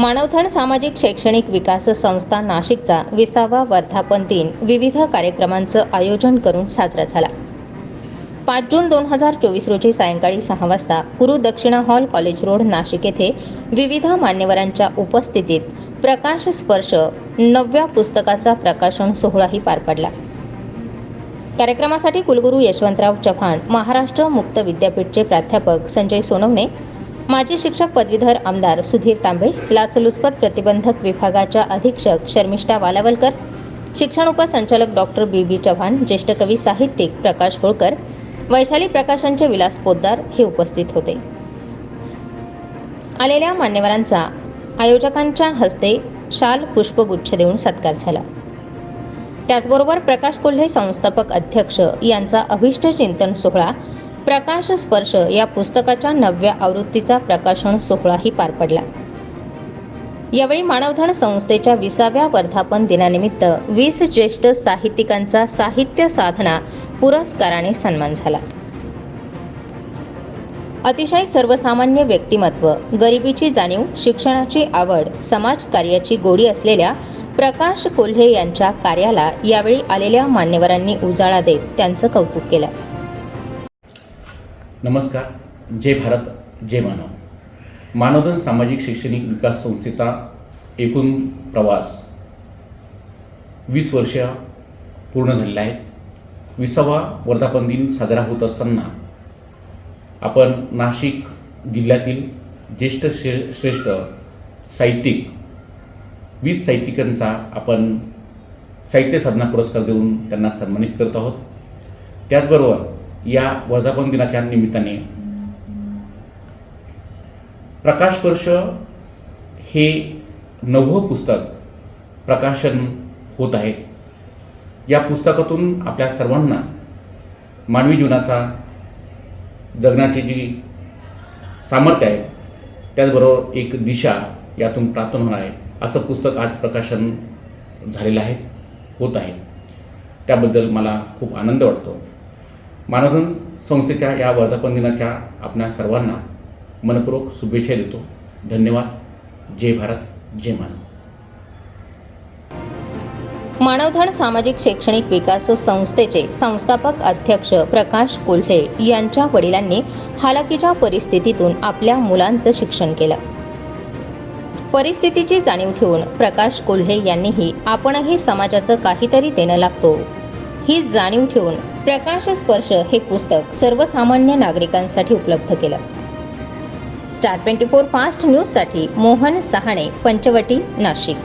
मानवथण सामाजिक शैक्षणिक विकास संस्था नाशिकचा विसावा वर्धापन दिन विविध कार्यक्रमांचं आयोजन करून साजरा झाला. पाच जून दोन हजार चोवीस रोजी सायंकाळी सहा वाजता गुरु दक्षिणा हॉल कॉलेज रोड नाशिक येथे विविध मान्यवरांच्या उपस्थितीत प्रकाश स्पर्श नवव्या पुस्तकाचा प्रकाशन सोहळाही पार पडला. कार्यक्रमासाठी कुलगुरू यशवंतराव चव्हाण महाराष्ट्र मुक्त विद्यापीठचे प्राध्यापक संजय सोनवणे माजी शिक्षक पदवीधर आमदार सुधीर तांबे लाचलुचपत प्रतिबंधक विभागाच्या अधीक्षक शर्मिष्ठा वालावलकर शिक्षण उपसंचालक डॉक्टर बी बी चव्हाण ज्येष्ठ कवी साहित्यिक प्रकाश होळकर वैशाली प्रकाशनचे विलास पोद्दार हे उपस्थित होते. आलेल्या मान्यवरांचा आयोजकांच्या हस्ते शाल पुष्पगुच्छ देऊन सत्कार झाला. त्याचबरोबर प्रकाश कोल्हे संस्थापक अध्यक्ष यांचा अभिष्ट चिंतन सोहळा प्रकाश स्पर्श या पुस्तकाच्या नवव्या आवृत्तीचा प्रकाशन सोहळाही पार पडला. यावेळी मानवधन संस्थेच्या विसाव्या वर्धापन दिनानिमित्त वीस ज्येष्ठ साहित्यिकांचा साहित्य साधना पुरस्काराने सन्मान झाला. अतिशय सर्वसामान्य व्यक्तिमत्व गरिबीची जाणीव शिक्षणाची आवड समाजकार्याची गोडी असलेल्या प्रकाश कोल्हे यांच्या कार्याला यावेळी आलेल्या मान्यवरांनी उजाळा देत त्यांचं कौतुक केलं. नमस्कार जय भारत जय मानव. मानवधन सामाजिक शैक्षणिक विकास संस्थेचा एकूण प्रवास वीस वर्ष पूर्ण झालेला आहे विसावा वर्धापन दिन साजरा होत असताना आपण नाशिक जिल्ह्यातील ज्येष्ठ श्रे श्रेष्ठ साहित्यिक वीस साहित्यिकांचा आपण साहित्य साधना पुरस्कार देऊन त्यांना सन्मानित करत आहोत. त्याचबरोबर या वर्धापन दिनाच्या निमित्ताने. प्रकाशवर्ष हे नवं पुस्तक प्रकाशन होत आहे. या पुस्तकातून आपल्या सर्वांना मानवी जीवनाचा जगण्याची जी सामर्थ्य आहे त्याचबरोबर एक दिशा यातून प्राप्त होणार आहे असं पुस्तक आज प्रकाशन झालेलं आहे होत आहे. त्याबद्दल मला खूप आनंद वाटतो. मानवधन संस्थेच्या या वर्धापन दिनाच्या आपणा सर्वांना मनपूर्वक शुभेच्छा देतो. धन्यवाद. जय भारत. जय मानव. मानवधन सामाजिक शैक्षणिक विकास संस्थेचे संस्थापक अध्यक्ष प्रकाश कोल्हे यांच्या वडिलांनी हालाकीच्या परिस्थितीतून आपल्या मुलांचं शिक्षण केलं. परिस्थितीची जाणीव ठेवून प्रकाश कोल्हे यांनीही आपणही समाजाचं काहीतरी देणं लागतो. ही जाणीव ठेवून प्रकाश स्पर्श हे पुस्तक सर्वसामान्य नागरिकांसाठी उपलब्ध केलं. स्टार ट्वेंटी फोर फास्ट न्यूजसाठी मोहन सहाणे पंचवटी नाशिक.